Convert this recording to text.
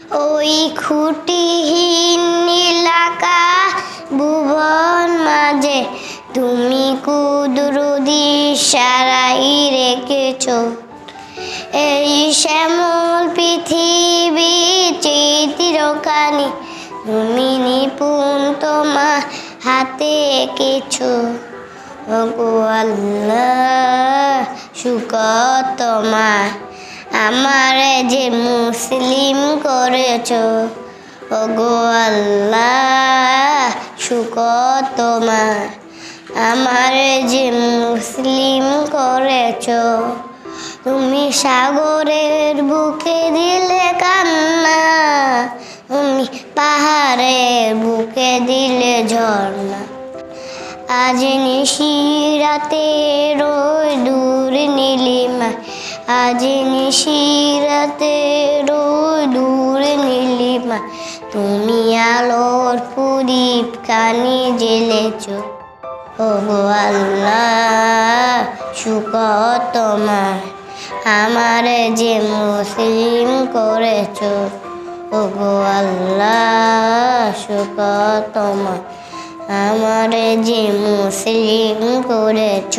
ওই খুঁটিহীন নীলাকা ভুবন মাঝে। তুমি কুদরুদি সারাই রেখেছ। এই শ্যামল পৃথিবী চিত্রকানি তুমি নিপুণ তোমার হাতে ওগো আল্লাহ শুকর তোমার। আমারে যে মুসলিম করেছ, ওগো আল্লাহ, শুকর তোমার। আমারে যে মুসলিম করেছ, তুমি সাগরের বুকে দিলে কান্না, তুমি পাহাড়ের বুকে দিলে ঝর্ণা। আজ নিশিরাতে নীলিমা আজ নিশিরাতে রোয় দূর নীলিমা, তুমি আলোর প্রদীপ কানে জ্বেলেছ। ও গো আল্লাহ শুক তোমার আমার যে মুসলিম করেছ। ও গো আল্লাহ শুক তোমার আমারে যে মুসলিম করেছ।